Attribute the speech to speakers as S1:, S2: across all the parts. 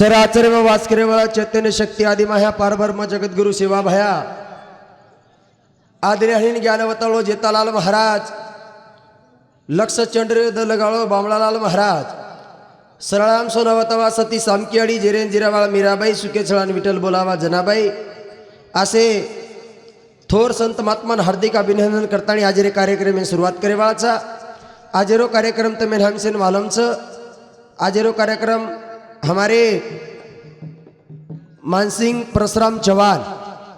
S1: चराचर व वासकरे व चैतन्य शक्ती आदि पारब्रह्म जगद्गुरु सेवा भया. आदरणीय ज्ञानवताळो जेतालाल महाराज. लक्ष चंद्र दलगाळो बामळालाल महाराज. सरळाम सोनावतवा सती सामकियाडी जिरेन जिरावाळ मीराबाई सुकेछळान विठ्ठल बोलावा जनाबाई. असे थोर संत महात्मान हार्दिक अभिनंदन करताना आज कार्यक्रम सुरुवात करेवाचा आजेरो कार्यक्रम तर मेन हमसेन वालमचं. आजेरो कार्यक्रम हमारे मानसिंग परशुराम चौहान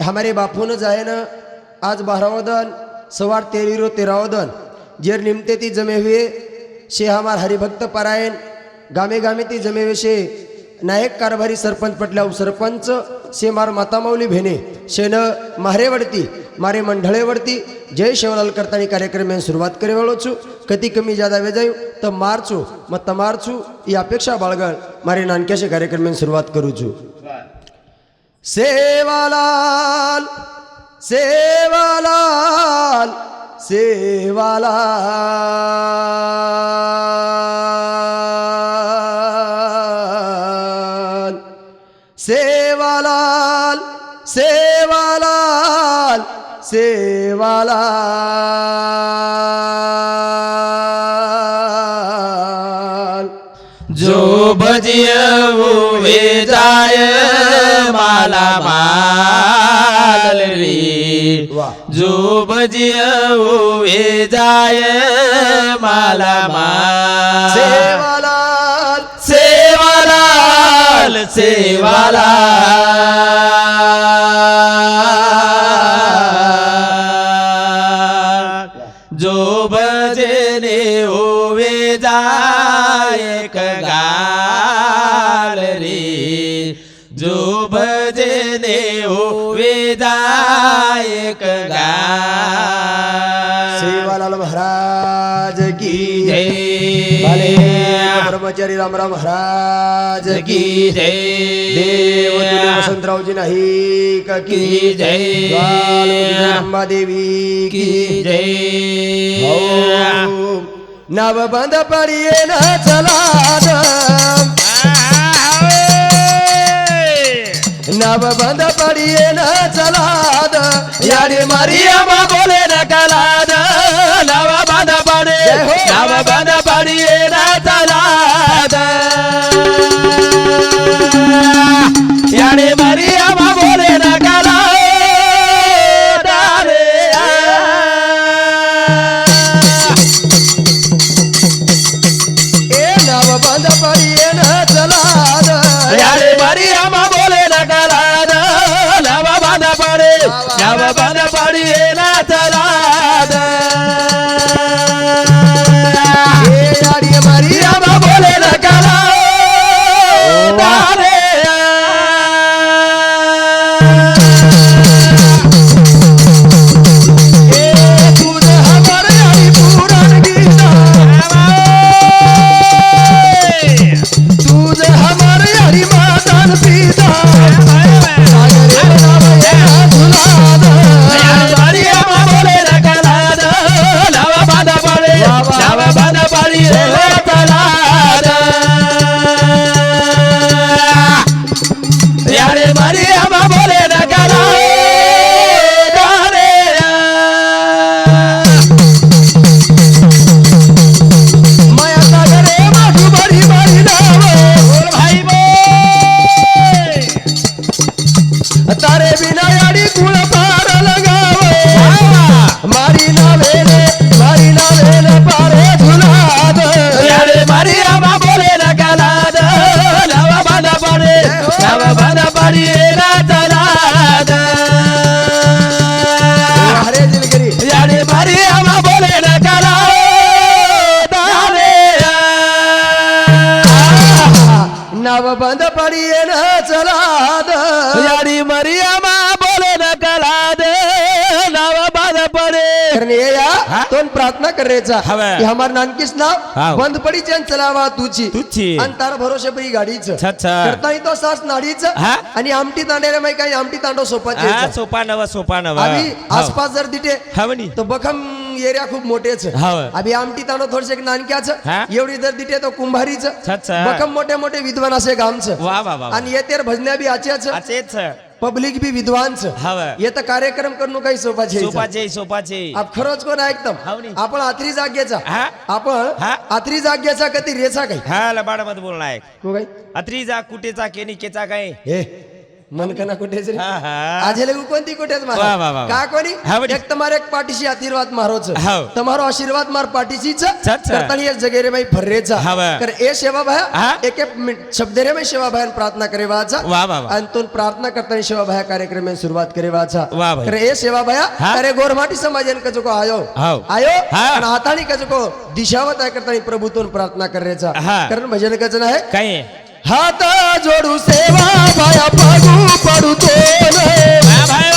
S1: हमारे बापून जाए ना आज बारावदन सवार तेरीरो तेरावदन जेर निमते ती जमे हुए शे हमार हरिभक्त परायण गामे गामे ती जमे हुए शे नायक कारभारी सरपंच पटल्या सरपंच शे मार मातामाऊली भेने शेन मारेवडती મારી મંડળે વળતી જય શિવલાલ કરતાની કાર્યક્રમે શરૂઆત કરી વાળો છું કદી કમી જ્યાદા વેજાયું તો માર છું મત તમાર છું એ અપેક્ષા બાળગણ મારી નાનકેશે કાર્યક્રમે શરૂઆત કરું છું સેવાલાલ સેવાલાલ સેવાલાલ सेवाला.
S2: जो भजिय हुए जाय माला माल रे जो भजिय हुए जाय माला माल. सेवाला सेवाला सेवाला वेदायक गावालाल महाराज की जय।
S1: ब्रह्मचारी रामराव महाराज
S2: की जय।
S1: देव वसंतरावजी नाही
S2: की जय।
S1: अंबादेवी
S2: की जय। नव
S1: बंद पडिये
S2: ना चला ನವ ಬಂದ ಪಡಿಯೇನ ಚಲಾದ
S1: ಯಾಡಿ ಮರಿಯಮ್ಮ ಬೋಲೇನ ಕಲಾದ ನವ
S2: ಬಂದ ಪಡಿ ನವ ಬಂದ ಪಡಿಯೇನ ಚಲಾದ La babada
S1: pariera या
S2: हा?
S1: दोन प्रार्थना करायचा
S2: हवं.
S1: की हमार नानकीस. बंद पडी चेन चलावा तुझी
S2: तुझी.
S1: आणि तार भरोसे परी गाडीच
S2: छा, छा.
S1: करताही तो सास नाडीच
S2: हा?
S1: आणि आमटी तांडेरे माही काही आमटी तांडो सोपा
S2: हा सोपा नवा सोपा नवा
S1: आसपास जर दिटे
S2: हवनी
S1: तो बखम एरिया खूप मोठेच. अभि आमटी तानो थोडसे नानक्याच
S2: हा?
S1: एवढी जर दिटे तो कुंभारीच. बकम मोठे मोठे विद्वान असे गामचं आणि येतेर भजन्या बी आच्याच पब्लिक बी विद्वानच
S2: हाव.
S1: येत कार्यक्रम करणं काही सोपाचे
S2: सोपाचे सोपाचे
S1: आप खरंच कोण एकदम।
S2: हाव नी.
S1: आपण आत्री जाग्याचा।
S2: हा?
S1: आपण
S2: हा?
S1: आत्री जाग्याचा कधी रेचा काही?
S2: हा लबाड मत बोलणार आहे
S1: को काही
S2: अत्री जा कुठेचा केनिकेचा काय?
S1: हे मनकना कुठे रे?
S2: हा,
S1: कोणती कुठेच का कोणी? एक तर एक पाठीशी आशीर्वाद
S2: मारोच. हाव.
S1: तमारो आशीर्वाद मार पाठीशीच. चा. करता
S2: जगेरे
S1: बाई भर्रेचा. तर ए
S2: सेवा
S1: भाया एक शब्द रे माई सेवा भाया प्रार्थना करे वाचा.
S2: वा
S1: आणि तो प्रार्थना करताना सेवा भाया कार्यक्रम सुरुवात
S2: करे वाचा.
S1: तर ए सेवा
S2: भाया
S1: अरे गोरमाटी समाजन कजको आयो. आयो?
S2: हा.
S1: आणि हाताने कजको दिशावत आहे करताना प्रभूतून प्रार्थना करायचा
S2: हा.
S1: कारण भजन कच नाही
S2: काय?
S1: हात जोडू सेवा भाया पडू पडतो
S2: वा भाई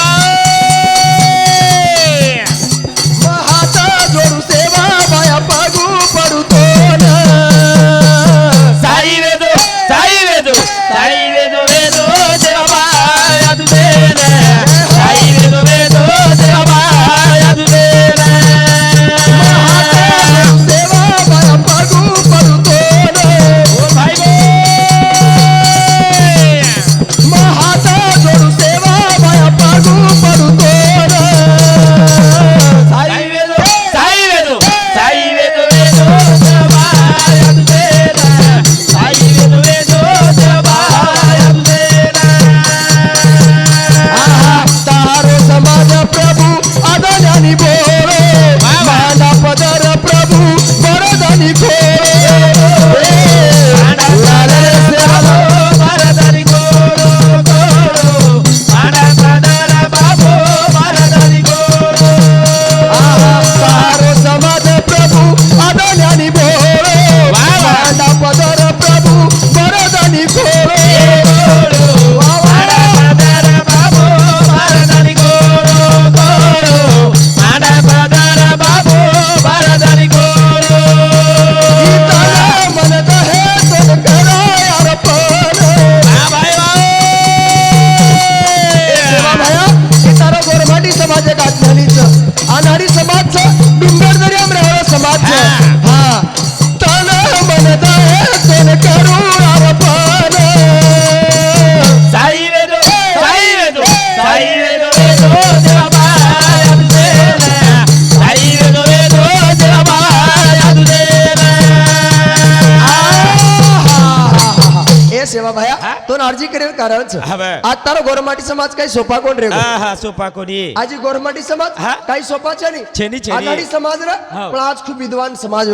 S1: हा. आज तारा गोरमाटी समाज काही सोपा कोण रे?
S2: हा हा सोपा कोणी
S1: आजी गोरमाटी समाज
S2: हा?
S1: काही सोपा छे
S2: छेनी, छेनी.
S1: आघाडी समाज रे
S2: हो.
S1: पण आज खूप विद्वान समाज.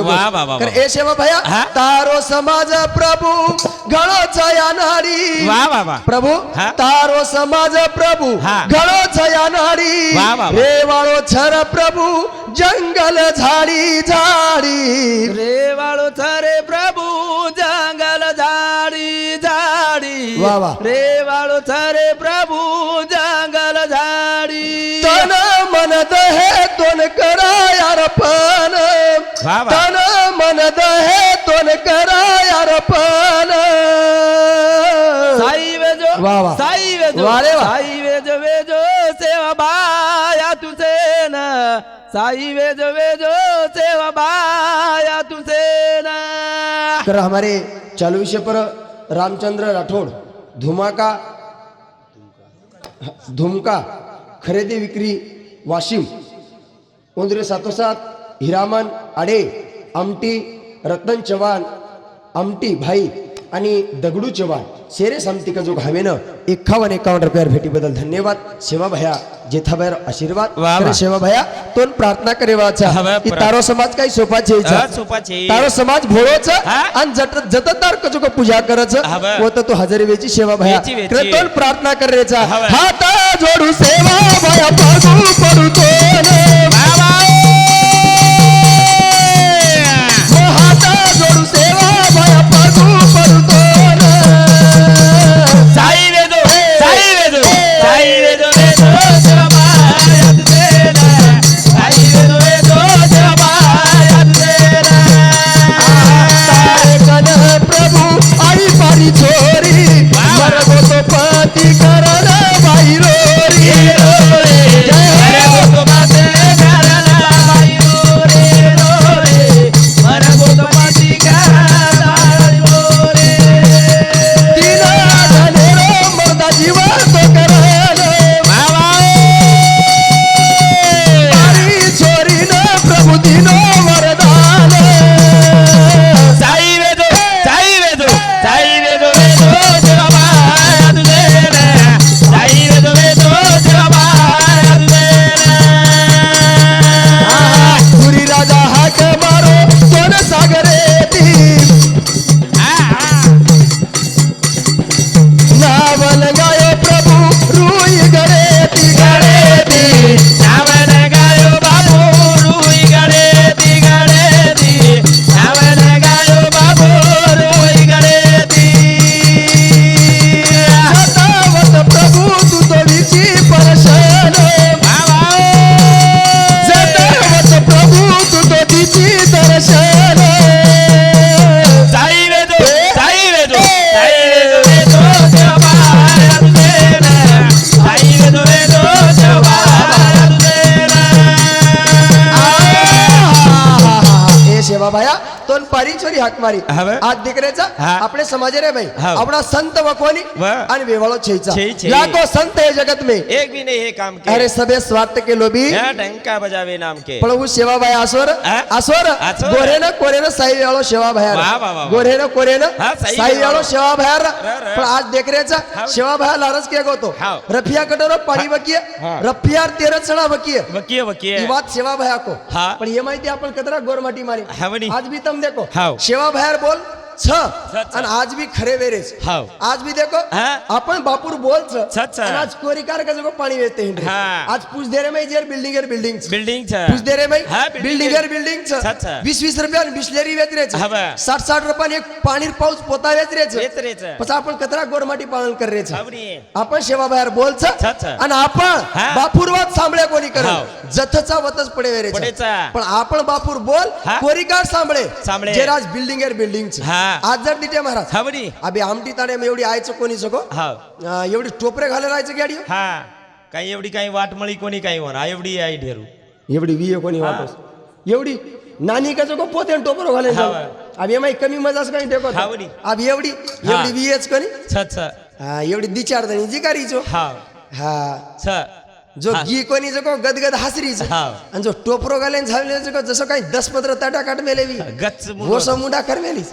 S1: ए सेवा भाया? तारो समाज प्रभू घणो छया नारी प्रभू? तारो समाज प्रभू. घणो छया नारी. रेवाळो छर प्रभू जंगल झाडी झाडी
S2: रे वाळो थरे प्रभू जंगल
S1: वा.
S2: रे वाळो थरे प्रभू जंगल झाडी
S1: तन मनद हे दोन करा यार पण. तन मनद हे दोन करा यार पण
S2: साई वेजो. साई वेजो
S1: रे.
S2: साई वेजो वेजो सेवा बाया तुझे न साई वेजो वेजो सेवा बाया तुझे न
S1: तर हमारे चालू विषय पर रामचंद्र राठोड धुमाका धुमका खरेदी विक्री वाशिम. उंदरे सातोसात हिरामन आडे आमटी रतन चव्हाण आमटी भाई. आणि दगडू चव्हाण शेरे सामती का जो घावेनं एकावन्न एकावन्न रुपयावर भेटीबद्दल धन्यवाद सेवा भया जेथाबाहेर आशीर्वाद. सेवा भया तो प्रार्थना करेवाचा
S2: हवा,
S1: की तारो समाज काही
S2: अ, सोपाचे.
S1: तारो समाज भोळोच? आणि जट जतदार कजो को पूजा करच. व तर तो हजारी वेची सेवा भया
S2: वेची, वेची.
S1: क्रतोल प्रार्थना करायचा. हात जोडू सेवा भया पडू पडतो हात મારી છોરી હાક મારી હાથ દીકરે
S2: છે
S1: આપણે સમાજે રે ભાઈ આપણા સંત વખોની
S2: અને વેવાળો
S1: છે લાખો સંત હે જગત
S2: મે એક ભી નહીં હે કામ
S1: કે અરે સબે સ્વાર્થ કે
S2: લોભી ઢંકા બજાવે નામ કે
S1: પણ હું સેવાભાઈ આસોર આસોર ગોરે ને કોરે ને સાઈ વેળો
S2: સેવાભાઈ
S1: ગોરે ને કોરે ને
S2: સાઈ
S1: વેળો
S2: સેવાભાઈ
S1: પણ
S2: आज
S1: देखरेचा शिवाभाया लारच के
S2: होतो
S1: रफिया कटोरो पाणी
S2: वकीय
S1: रफिया तेरा चढा वकीय
S2: वकीय वकीय
S1: ही बात शिवाभाया
S2: को
S1: पण हे माहिती आपण कतरा गोरमाटी मारी आज भी तम देखो हो.
S2: हाव.
S1: सेवा बोल छ
S2: छ, छ.
S1: आणि आज भी खरे वेरेच
S2: हाव.
S1: आज भी देखो
S2: हा.
S1: आपण बापूर बोल छ
S2: छ, छ.
S1: आज कोरिकार का जगो पाणी वेचते हिंडे
S2: हा.
S1: आज पूछ दे रे मै जेर बिल्डिंग एर बिल्डिंग
S2: बिल्डिंग छ
S1: पूछ दे रे मै
S2: हा,
S1: बिल्डिंग
S2: एर
S1: बिल्डिंग
S2: छ, छ.
S1: वीस वीस रुपया बिस्लेरी वेच रे
S2: हा बा.
S1: साठ साठ रुपयाने एक पाणी पाऊस पोता वेच रे
S2: वेच रे छ.
S1: પછી आपण कतरा गोरमाटी पालन कर रे छ. आपण सेवा बाहेर बोल छ
S2: छ, छ.
S1: आणि आपण
S2: हा.
S1: बापूरवाद सांभळे कोणी करे. जथचा वतच पडे वेरे छ. पण आपण बापूर बोल
S2: हा.
S1: कोरिकार सांभळे. जे राज बिल्डिंग एर बिल्डिंग
S2: हा.
S1: आज जर तिथे महाराज.
S2: हावडी
S1: अबे आमटी में एवढी आयचं कोणी सगो अं, एवढी टोपरे घाले राहायचं गाडी?
S2: हा. काही एवढी काही वाटमळी कोणी काही म्हणा एवढी आई ढेरू.
S1: एवढी विये कोणी वाटस? एवढी नानी का जगो पोते टोपरो घाले
S2: हा.
S1: अब एमाई कमी मजाच काही देखो
S2: हावडी.
S1: अब एवढी एवढी वियेच कोणी?
S2: छ छ
S1: हा एवढी दिचार जी करीचो
S2: हाव
S1: हा.
S2: छ
S1: जो. गी कोणी जगो गदगद हासरीच. आणि जो टोपरो घालेन झाले जगो जसं काही दस पंधरा ताटा काट मेलेवी
S2: गच्च
S1: वो मुंडा कर मेली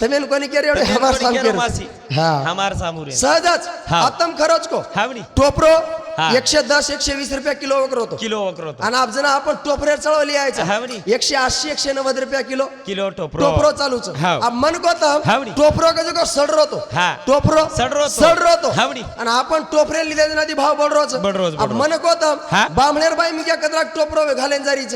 S1: तमेन कोणी केरे एवढे हमार साम केरे
S2: मासी.
S1: हा
S2: हमार सामोरे
S1: सहजच. आतम खरंच को
S2: हावडी
S1: टोपरो. एकशे दस एकशे वीस रुपया किलो वगैरे होतो
S2: किलो वक्र होतो
S1: आणि आपण आपण टोपरे चळवली यायचं
S2: हावडी.
S1: एकशे ऐंशी एकशे नव्वद रुपया किलो
S2: किलो टोपरो
S1: टोपरो चालूच मन कोता
S2: हावडी.
S1: टोपरो का जो सड रोतो
S2: हा.
S1: टोपरो
S2: सड रोतो.
S1: सड रोतो
S2: हावडी.
S1: आणि आपण टोपरे लिहिले नदी भाव बडरोच
S2: बडरोच.
S1: मन
S2: हा.
S1: बामणेर बाई मी क्या कतरा टोपरो घालेन जारीच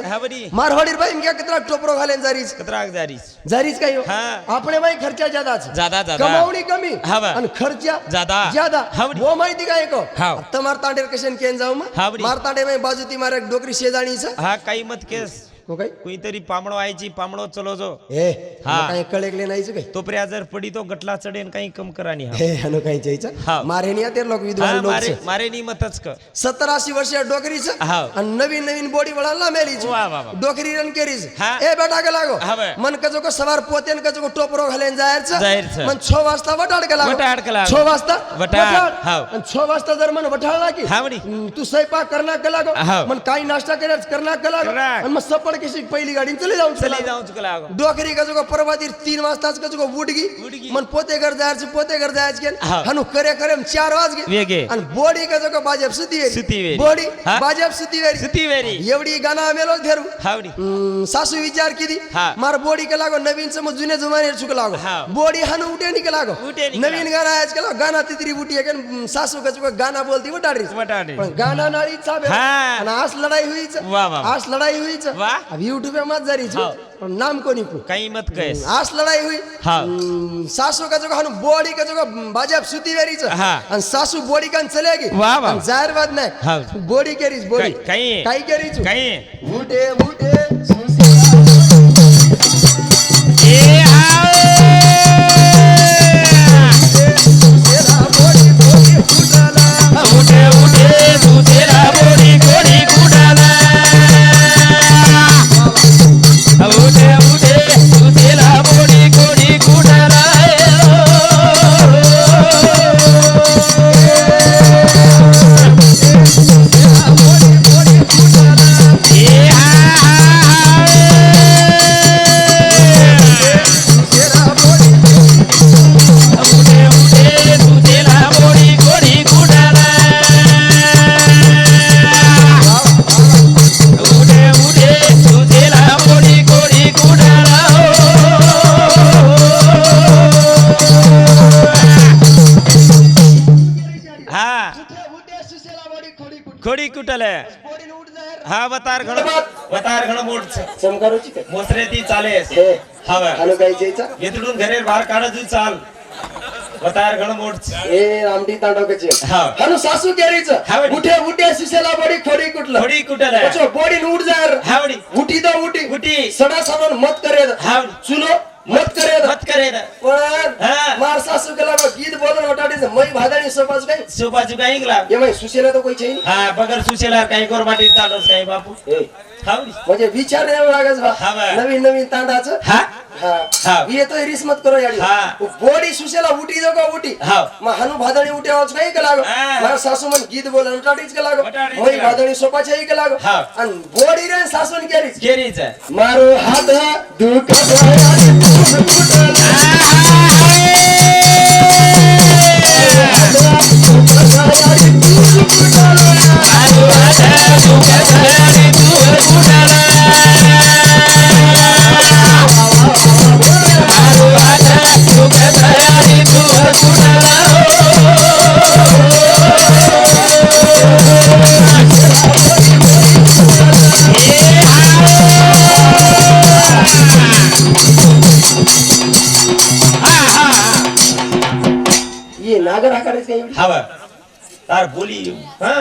S1: मारवाडीर बाई मी क्या कतरा टोपरो घालेन जारीच
S2: कतराक जारीस
S1: जारीच काही हो.
S2: हा.
S1: आपणे बाई खर्चा जादाच
S2: जादा जादा
S1: कमावणी कमी. आणि खर्चा
S2: जादा.
S1: ज्यादा
S2: हावडी.
S1: वो माहिती काय को
S2: हाव.
S1: आता मारतांडेर कशन केन जाऊ मग. मारतांडे बाई बाजू ती मारे डोकरी शेजाणीच
S2: हा काही मत केस
S1: हो काय
S2: कोणीतरी पामणो चलो जो
S1: ए
S2: हा.
S1: काही कळेकले नाहीच काय
S2: तो पर्या जर पडी तो गटला चढेन काही कम करानी हा
S1: हे हनो काही जायचं
S2: हाव.
S1: मारे नाही ते लोक
S2: हा,
S1: विद्वान
S2: मारे
S1: लोक
S2: मारे नी मतच क
S1: सत्तर ऐंशी वर्ष डोकरीच. आणि नवीन नवीन बॉडी वळाला मेलीच
S2: वा, वा, वा.
S1: डोकरी रन केरीच
S2: हा.
S1: ए बेटा का लागो
S2: हाव.
S1: मन कजो को सवार पोतेन कजो को टोपरो घालेन जायचं
S2: जायचं.
S1: मन छो वाजता वटाड का लागो
S2: वटाड का लागो.
S1: छो वाजता
S2: वटाड. हाव.
S1: आणि छो वाजता जर मन वठाळला की
S2: हावडी.
S1: हम्म, तू स्वयंपाक करणार का लागो
S2: हाव.
S1: मन काही नाश्ता करणार का लागो
S2: करणार.
S1: आणि मग सपड कशी पहिली गाडी चले जाऊन
S2: चली जाऊ चुकला
S1: डोकरी का जो परवाती तीन वाजताच का जो उडगी. मन पोते घर जायचं पोते घर जायचं
S2: हा.
S1: हनु करे करे चार वाज गे
S2: वेगे.
S1: आणि बॉडी का जो बाजेब सुती वेरी
S2: सुती.
S1: बॉडी? बाजेब सुती वेरी
S2: सुती वेरी
S1: एवढी गाणं मेलो धेरू सासू विचार किती. मार बॉडी का लागो नवीन समज जुने जुमाने चुक लागो. बॉडी हनु उठे निक लागो
S2: उठे निक
S1: नवीन गाणं आज केला गाणं तितरी उठी आहे का सासू का चुक गाणं बोलती
S2: वटाडे
S1: पण गाणं नाळी चाबे. आणि आज लढाई होईच. आज लढाई होईच
S2: वा.
S1: अब युट्यूब मत
S2: हा.
S1: पण नाम को
S2: काही मत कैस
S1: आज लढाई हुई।
S2: हा.
S1: सासू का जगह बॉडी का जगह बाजाब सुती वेरीच
S2: हा.
S1: आणि सासू बॉडी कान चलेगी।
S2: वा, वा.
S1: आणि जाहीर बात
S2: हा.
S1: नाही बॉडी केरीच बॉडी।
S2: काय- काही-
S1: काही केरीच
S2: काही
S1: उठे उठे
S2: वतार चाले.
S1: हे
S2: हवा
S1: जायचा
S2: येतडून घरे बाहेर काढत चाल. घण मोठ
S1: ए आमटी तांडवकाची.
S2: हा.
S1: हनु सासू केरीच. उठे उठे सुशेला बडी
S2: थोडी आहे?
S1: बचो बॉडी उठ जार
S2: हावडी
S1: उठी तो उठी.
S2: उठी.
S1: सडा सामान मत करे
S2: हावडी.
S1: सुनो मत करे
S2: मत करे ना
S1: पण
S2: हा.
S1: मार सासू केला बा, गीत बोलून ओटाडीचं मै भादाणी सोपाच काय
S2: सुपाचू काही गला
S1: ये मै सुशेला तो कोई चाहिए
S2: हा बगर सुशेला काही कोर माटी ताडोस काही बापू.
S1: ए,
S2: हावडी
S1: म्हणजे विचार यावं
S2: हा बा.
S1: नवीन नवीन तांडाचं
S2: हा?
S1: हा.
S2: हा.
S1: येतोय रिस मत करो
S2: हा.
S1: बॉडी सुशेला उठी जाऊ का उठी?
S2: हा.
S1: मग हानू भादणी उठे आवाज काही का लागो. मला सासू म्हण गीत बोल ओटाडीच का लागो? मै
S2: का
S1: भादणी सोपाच्या का लागो. आणि बॉडी रे सासून केलीच
S2: केरीच
S1: मारो हात दुख ये
S2: हवा तार बोली. हा?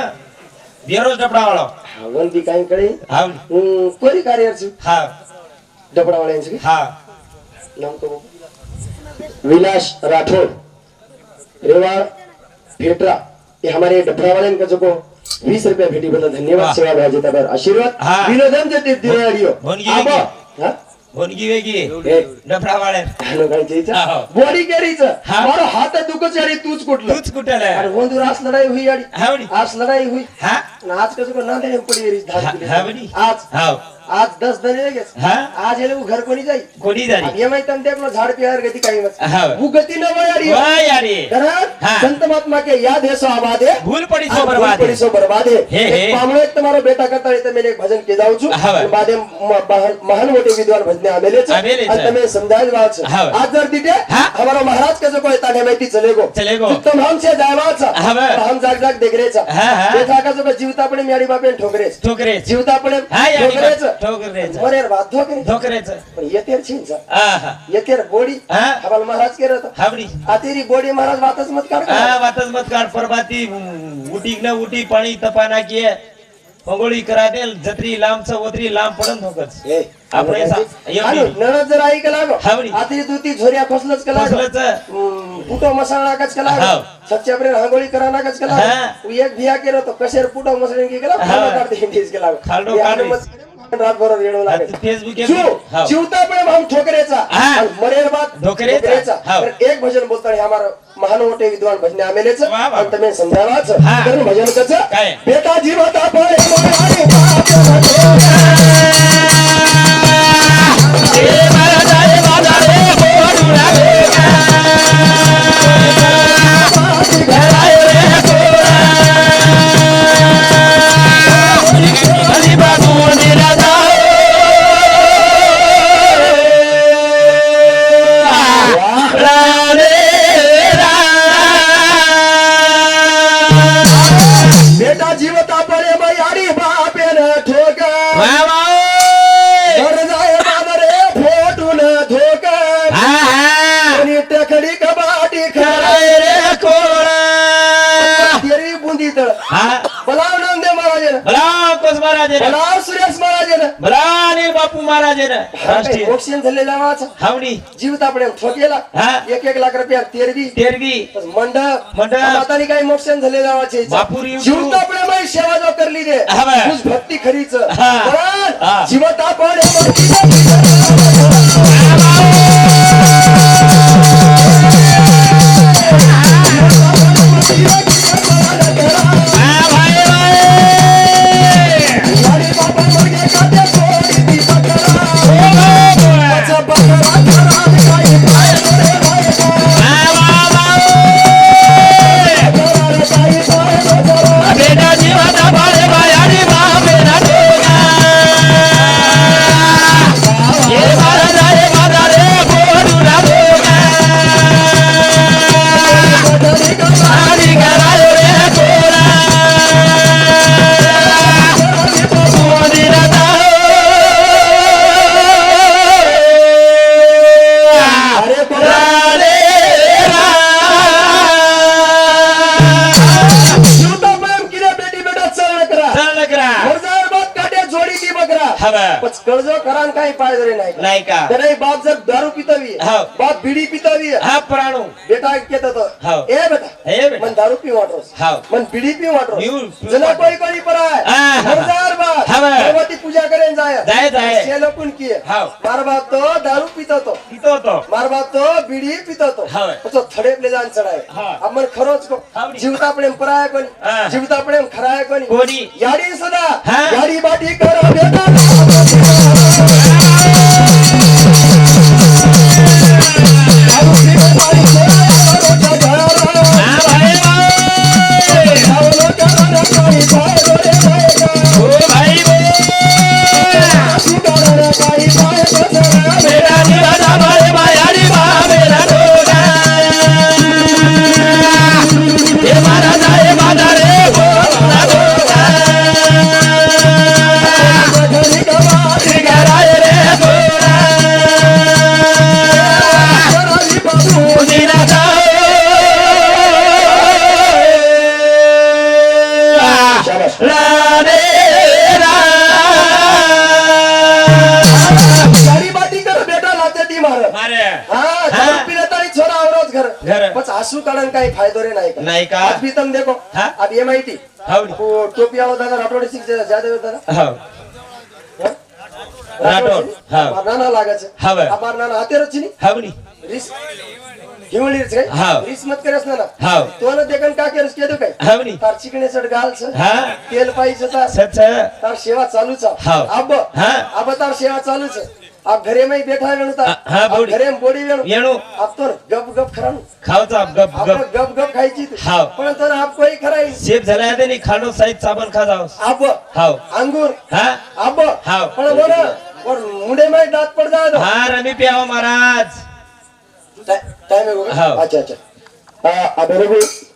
S2: बेरोज डपडा वाळो
S1: हवन बी काही कडे
S2: हावडी
S1: कोरी कार्याचं?
S2: हा.
S1: डबडावाल्यांचं?
S2: हा.
S1: नाम तो विलास राठौर रेवाड़ फेटरा. ये हमारे डबरा वाले का जो को रुपया भेटी बदल धन्यवाद. सेवा भाजी तबर आशीर्वाद.
S2: हाँ.
S1: विनोदन जे आबा.
S2: वेगी.
S1: हा?
S2: होनगी वेगी
S1: ए
S2: डपडा वाळे
S1: हॅलो काय चेचा
S2: हा.
S1: बॉडी कॅरीच. मारो हात दुखच यारी तूच कुठलं?
S2: तूच कुठल?
S1: अरे वंदूर आज लढाई हुई
S2: हावडी
S1: आज लढाई हुई.
S2: हा.
S1: आज कसं नांदेड पडी येरी आज.
S2: हाव
S1: आज दस दने लगेच
S2: हा
S1: आज हेले घर कोणी जाई
S2: कोणी झाली
S1: ये माहिती ते आपलं झाड पिहार गती काही मत
S2: हाव
S1: वो गती न वयाडी
S2: वा यारे
S1: कारण
S2: हाँ.
S1: संत महात्मा के याद है सो आबाद है
S2: भूल पड़ी
S1: आज
S2: सो
S1: भूल
S2: बर्बाद
S1: पड़ी
S2: है
S1: सो बर्बाद है
S2: हे, हे.
S1: पामळे एक તમારો બેટા કરતા હોય તો મેં એક ભજન કે જાઉં છું
S2: હા.
S1: અને બાદે મ- મહાન- મહાન મોટે વિદ્વાન ભજને આમેલે છે
S2: આમેલે
S1: અને
S2: છે.
S1: તમે સમજાવી વાત છે
S2: હા.
S1: आज जर तिथे
S2: હા.
S1: हमारा महाराज कसं कोय ताने माहिती चलेगो
S2: चलेगो.
S1: उत्तम हमसे जायवाचा
S2: हा, बा.
S1: हम जाग जाग देखरेचा
S2: हा, हा.
S1: बेटा कसं कोय जीवता पण म्याडी बापेन ठोकरेच
S2: ठोकरे
S1: जीवता पण
S2: हा यारी
S1: ठोकरेच
S2: हा?
S1: महाराज
S2: हावडी.
S1: महाराज मत
S2: वातच मत उटी न उटी पाणी तपा नाकीय पंगोळी करा दे जत्री लांबच वत्री लांब पडन धोकच. आपण
S1: हे जर ऐकला
S2: हावडी.
S1: आतरी दुती झोऱ्या फसलच
S2: कला
S1: फसलंच. पुटो मसाला कला सच्च्या करा नाकाच कला एक भिया केलं तो कशेर पुटो मसाला की आणि
S2: काढीस.
S1: मग रातभर येडो लागे
S2: फेसबुक
S1: जीव जीवता प्रेम हम ठोकरेचा
S2: हा.
S1: आणि मरेल बात. तर एक भजन बोलतो हे हमारा महान मोठे विद्वान भजने आमेलेच. आणि तुम्ही समजावाच
S2: हा.
S1: तर भजन
S2: काय?
S1: बेटा जीवता बुंदी तळ बलाव नंदे महाराजन. बलाव सुरेश महाराजन.
S2: बापू महाराज राष्ट्रीय.
S1: मोक्षण झालेला वाचा
S2: हावडी.
S1: जीवता पळे ठोकेला.
S2: हा.
S1: एक एक लाख रुपया तेरवी.
S2: तेरवी.
S1: मंडप.
S2: मंडप.
S1: मातानी काही मोक्षण झालेला वाचे
S2: बापूर येऊ.
S1: जीवता पळे माई सेवा जो करली. तुझ भक्ती खरीच. बरं?
S2: हा.
S1: तो
S2: हो.
S1: ए बेटा
S2: हे बेटा
S1: मन दारू पी वाटरोस
S2: हो.
S1: मन बिडी पी वाटरोस
S2: पिऊ-
S1: जना
S2: वाटरोस.
S1: कोई कोई पर आहे
S2: हा, हा, हा.
S1: हजार
S2: हा, बा.
S1: भगवती पूजा करेन जाय
S2: जाय, जाय.
S1: से लोकून की
S2: हो.
S1: मार बाप तो दारू पितो तो
S2: पितो तो
S1: मार बाप तो बिडी पितो तो. तो थडेपले जाण चढाय
S2: हा.
S1: खरोच को
S2: हो.
S1: जीवता प्रेम पराय कोणी
S2: हा.
S1: जीवता प्रेम खराय कोणी
S2: कोणी
S1: याडी सदा
S2: हा.
S1: याडी बाटी करा बेटा करा माहिती?
S2: ఓ
S1: టోపీ అవ్వ దాదా రాటోడ్
S2: సిక్స్
S1: జాదవ్ దాదా రాటోడ్ మరి నాన్న
S2: లాగాచ
S1: మరి నాన్న అతేర్ వచ్చింది
S2: హవని
S1: రిస్ मत करस ना ना तो देखन का करस? के तो काय?
S2: हवनी
S1: तार चिकने सड गाल छ तेल पाहिजे तार. सेवा चालूच. छ अब तार सेवा चालूच. घरे घरे बोडी गप गप
S2: गप गप
S1: गप खायची पण
S2: तर झाला खाणो साबण खा
S1: जाव
S2: हाव
S1: अंगूर आप
S2: हाव
S1: पण बोल और मुंडे दात पड़ जाओ
S2: हां रमी महाराज
S1: अच्छा अच्छा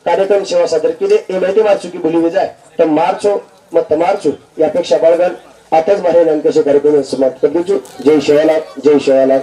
S1: कार्यक्रम सेवा सादर केली एमआयटी मार्चू की बोली विजय तर मारचो मग मार्चू यापेक्षा बळगण आताच मारे कसे कार्यक्रम समाप्त कर जय शिवाला जय शिवाला.